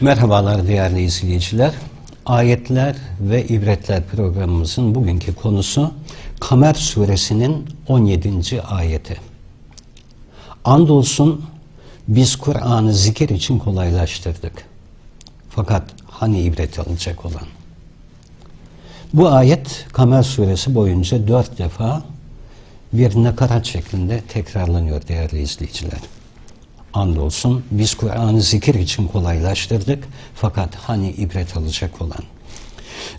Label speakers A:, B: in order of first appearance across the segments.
A: Merhabalar değerli izleyiciler. Ayetler ve İbretler programımızın bugünkü konusu Kamer suresinin 17. ayeti. Andolsun biz Kur'an'ı zikir için kolaylaştırdık. Fakat hani ibret alacak olan? Bu ayet Kamer suresi boyunca dört defa bir nakarat şeklinde tekrarlanıyor değerli izleyiciler. Andolsun biz Kur'an'ı zikir için kolaylaştırdık fakat hani ibret alacak olan.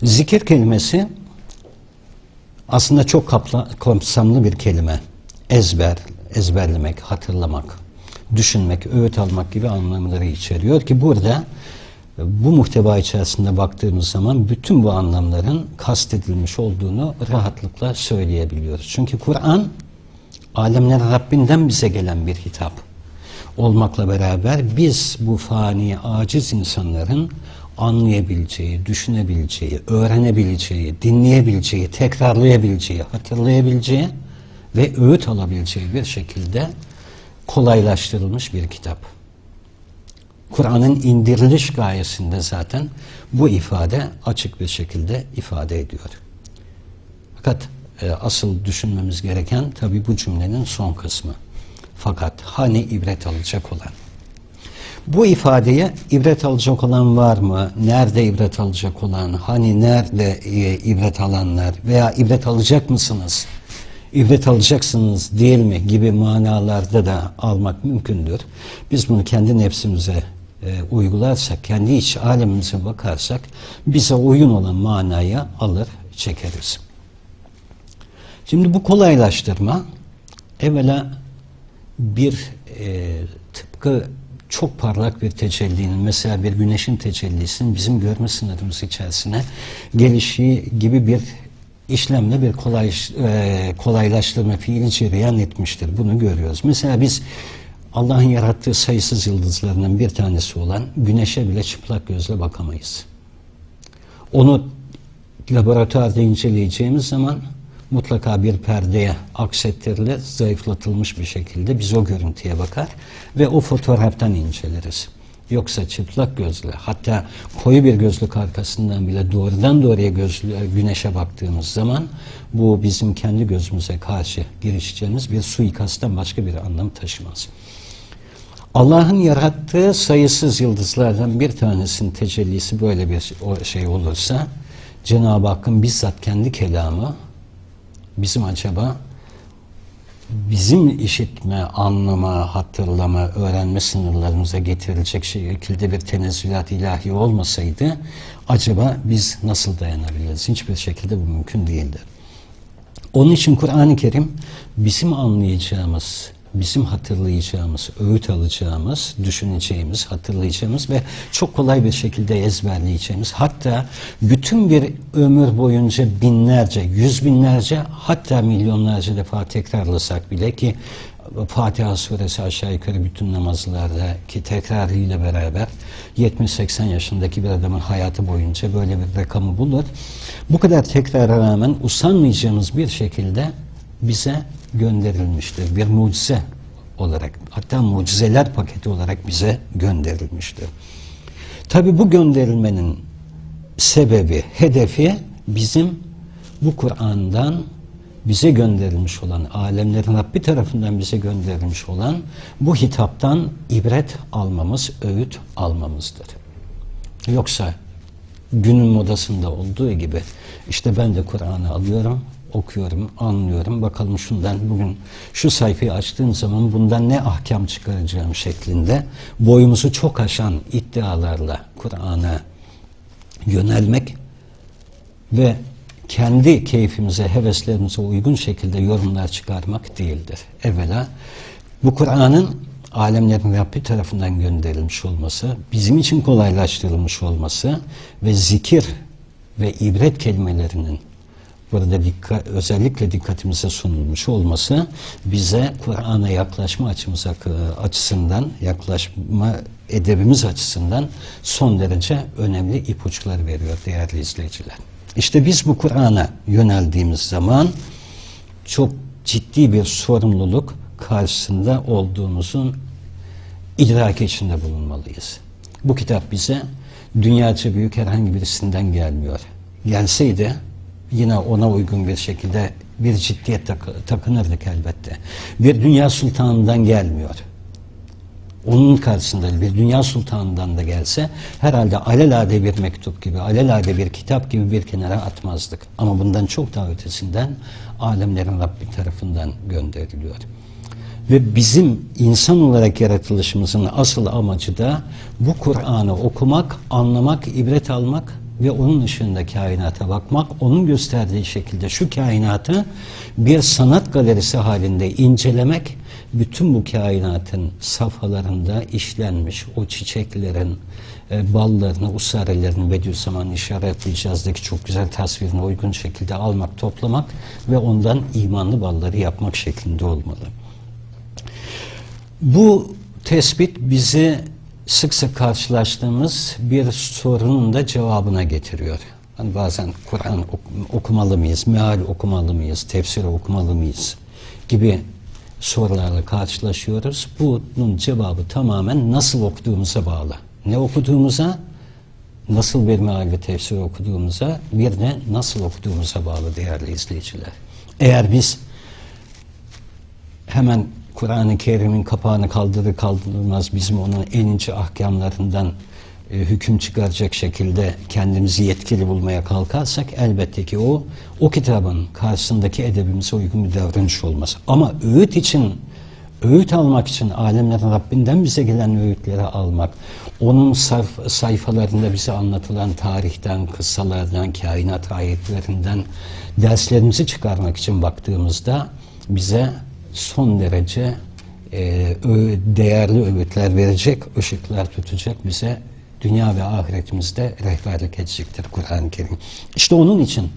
A: Zikir kelimesi aslında çok kapla, kapsamlı bir kelime. Ezber, ezberlemek, hatırlamak, düşünmek, öğüt almak gibi anlamları içeriyor ki burada bu muhteva içerisinde baktığımız zaman bütün bu anlamların kastedilmiş olduğunu rahatlıkla söyleyebiliyoruz. Çünkü Kur'an alemlerin Rabbinden bize gelen bir hitap olmakla beraber biz bu fani aciz insanların anlayabileceği, düşünebileceği, öğrenebileceği, dinleyebileceği, tekrarlayabileceği, hatırlayabileceği ve öğüt alabileceği bir şekilde kolaylaştırılmış bir kitap. Kur'an'ın indiriliş gayesinde zaten bu ifade açık bir şekilde ifade ediyor. Fakat e, asıl düşünmemiz gereken tabi bu cümlenin son kısmı. Fakat hani ibret alacak olan? Bu ifadeye ibret alacak olan var mı? Nerede ibret alacak olan? Hani nerede e, ibret alanlar? Veya ibret alacak mısınız? İbret alacaksınız değil mi? Gibi manalarda da almak mümkündür. Biz bunu kendi nefsimize e, uygularsak, kendi iç alemimize bakarsak bize uygun olan manayı alır, çekeriz. Şimdi bu kolaylaştırma evvela bir e, tıpkı çok parlak bir tecellinin mesela bir güneşin tecellisinin bizim görme sınırımız içerisine gelişi gibi bir işlemle bir kolay, e, kolaylaştırma fiili cereyan etmiştir. Bunu görüyoruz. Mesela biz Allah'ın yarattığı sayısız yıldızlarından bir tanesi olan güneşe bile çıplak gözle bakamayız. Onu laboratuvarda inceleyeceğimiz zaman mutlaka bir perdeye aksettirilir, zayıflatılmış bir şekilde biz o görüntüye bakar ve o fotoğraftan inceleriz. Yoksa çıplak gözle hatta koyu bir gözlük arkasından bile doğrudan doğruya gözlü, güneşe baktığımız zaman bu bizim kendi gözümüze karşı girişeceğimiz bir suikastten başka bir anlam taşımaz. Allah'ın yarattığı sayısız yıldızlardan bir tanesinin tecellisi böyle bir şey olursa Cenab-ı Hakk'ın bizzat kendi kelamı bizim acaba bizim işitme, anlama, hatırlama, öğrenme sınırlarımıza getirilecek şekilde bir tenezzülat ilahi olmasaydı acaba biz nasıl dayanabiliriz? Hiçbir şekilde bu mümkün değildir. Onun için Kur'an-ı Kerim bizim anlayacağımız, bizim hatırlayacağımız, öğüt alacağımız, düşüneceğimiz, hatırlayacağımız ve çok kolay bir şekilde ezberleyeceğimiz hatta bütün bir ömür boyunca binlerce, yüz binlerce hatta milyonlarca defa tekrarlasak bile ki Fatiha suresi aşağı yukarı bütün namazlardaki tekrarıyla beraber 70-80 yaşındaki bir adamın hayatı boyunca böyle bir rakamı bulur. Bu kadar tekrara rağmen usanmayacağımız bir şekilde bize gönderilmiştir. Bir mucize olarak hatta mucizeler paketi olarak bize gönderilmiştir. Tabi bu gönderilmenin sebebi, hedefi bizim bu Kur'an'dan bize gönderilmiş olan, alemlerin Rabbi tarafından bize gönderilmiş olan bu hitaptan ibret almamız, öğüt almamızdır. Yoksa günün modasında olduğu gibi işte ben de Kur'an'ı alıyorum, okuyorum, anlıyorum. Bakalım şundan bugün şu sayfayı açtığım zaman bundan ne ahkam çıkaracağım şeklinde boyumuzu çok aşan iddialarla Kur'an'a yönelmek ve kendi keyfimize, heveslerimize uygun şekilde yorumlar çıkarmak değildir. Evvela bu Kur'an'ın alemlerin Rabbi tarafından gönderilmiş olması, bizim için kolaylaştırılmış olması ve zikir ve ibret kelimelerinin burada dikkat, özellikle dikkatimize sunulmuş olması bize Kur'an'a yaklaşma açımıza, açısından, yaklaşma edebimiz açısından son derece önemli ipuçları veriyor değerli izleyiciler. İşte biz bu Kur'an'a yöneldiğimiz zaman çok ciddi bir sorumluluk karşısında olduğumuzun idraki içinde bulunmalıyız. Bu kitap bize dünyaca büyük herhangi birisinden gelmiyor. Gelseydi yine ona uygun bir şekilde bir ciddiyet tak- takınırdık elbette. Bir dünya sultanından gelmiyor. Onun karşısında bir dünya sultanından da gelse herhalde alelade bir mektup gibi, alelade bir kitap gibi bir kenara atmazdık. Ama bundan çok daha ötesinden alemlerin Rabbi tarafından gönderiliyor. Ve bizim insan olarak yaratılışımızın asıl amacı da bu Kur'an'ı okumak, anlamak, ibret almak ve onun ışığında kainata bakmak, onun gösterdiği şekilde şu kainatı bir sanat galerisi halinde incelemek, bütün bu kainatın safhalarında işlenmiş o çiçeklerin, e, ballarını, usarelerini Bediüzzaman işaretleyeceğizdeki çok güzel tasvirine uygun şekilde almak, toplamak ve ondan imanlı balları yapmak şeklinde olmalı. Bu tespit bizi sık sık karşılaştığımız bir sorunun da cevabına getiriyor. Hani bazen Kur'an ok- okumalı mıyız, meal okumalı mıyız, tefsir okumalı mıyız gibi sorularla karşılaşıyoruz. Bunun cevabı tamamen nasıl okuduğumuza bağlı. Ne okuduğumuza, nasıl bir meal ve tefsir okuduğumuza, bir de nasıl okuduğumuza bağlı değerli izleyiciler. Eğer biz hemen Kur'an-ı Kerim'in kapağını kaldırır kaldırmaz bizim onun en ince ahkamlarından e, hüküm çıkaracak şekilde kendimizi yetkili bulmaya kalkarsak elbette ki o o kitabın karşısındaki edebimize uygun bir davranış olmaz. Ama öğüt için öğüt almak için alemlerin Rabbinden bize gelen öğütleri almak, onun sayf- sayfalarında bize anlatılan tarihten, kıssalardan, kainat ayetlerinden derslerimizi çıkarmak için baktığımızda bize son derece e, değerli öğütler verecek, ışıklar tutacak bize dünya ve ahiretimizde rehberlik edecektir Kur'an-ı Kerim. İşte onun için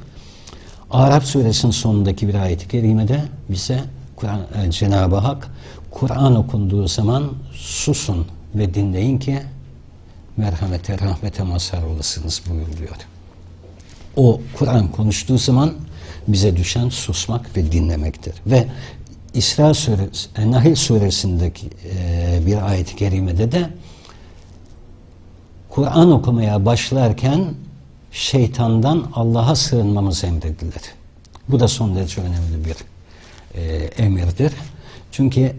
A: Arap suresinin sonundaki bir ayet-i kerimede bize Kur'an e, Cenab-ı Hak Kur'an okunduğu zaman susun ve dinleyin ki merhamete, rahmete mazhar olasınız buyuruyor. O Kur'an konuştuğu zaman bize düşen susmak ve dinlemektir. Ve İsra suresi, e, Nahil suresindeki e, bir ayet-i kerimede de Kur'an okumaya başlarken şeytandan Allah'a sığınmamız emredilir. Bu da son derece önemli bir e, emirdir. Çünkü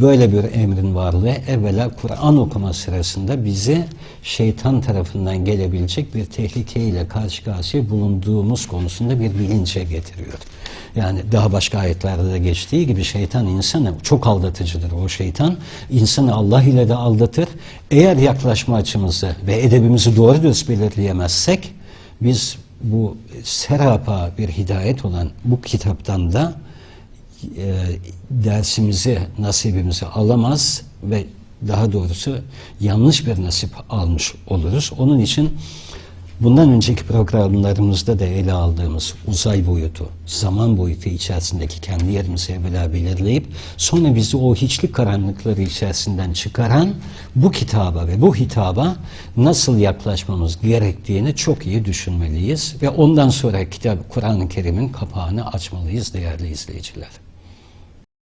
A: böyle bir emrin varlığı evvela Kur'an okuma sırasında bizi şeytan tarafından gelebilecek bir tehlikeyle karşı karşıya bulunduğumuz konusunda bir bilince getiriyor. Yani daha başka ayetlerde de geçtiği gibi şeytan insanı çok aldatıcıdır o şeytan. İnsanı Allah ile de aldatır. Eğer yaklaşma açımızı ve edebimizi doğru düz belirleyemezsek biz bu serapa bir hidayet olan bu kitaptan da e, dersimizi, nasibimizi alamaz ve daha doğrusu yanlış bir nasip almış oluruz. Onun için bundan önceki programlarımızda da ele aldığımız uzay boyutu, zaman boyutu içerisindeki kendi yerimizi evvela belirleyip sonra bizi o hiçlik karanlıkları içerisinden çıkaran bu kitaba ve bu hitaba nasıl yaklaşmamız gerektiğini çok iyi düşünmeliyiz ve ondan sonra kitap Kur'an-ı Kerim'in kapağını açmalıyız değerli izleyiciler.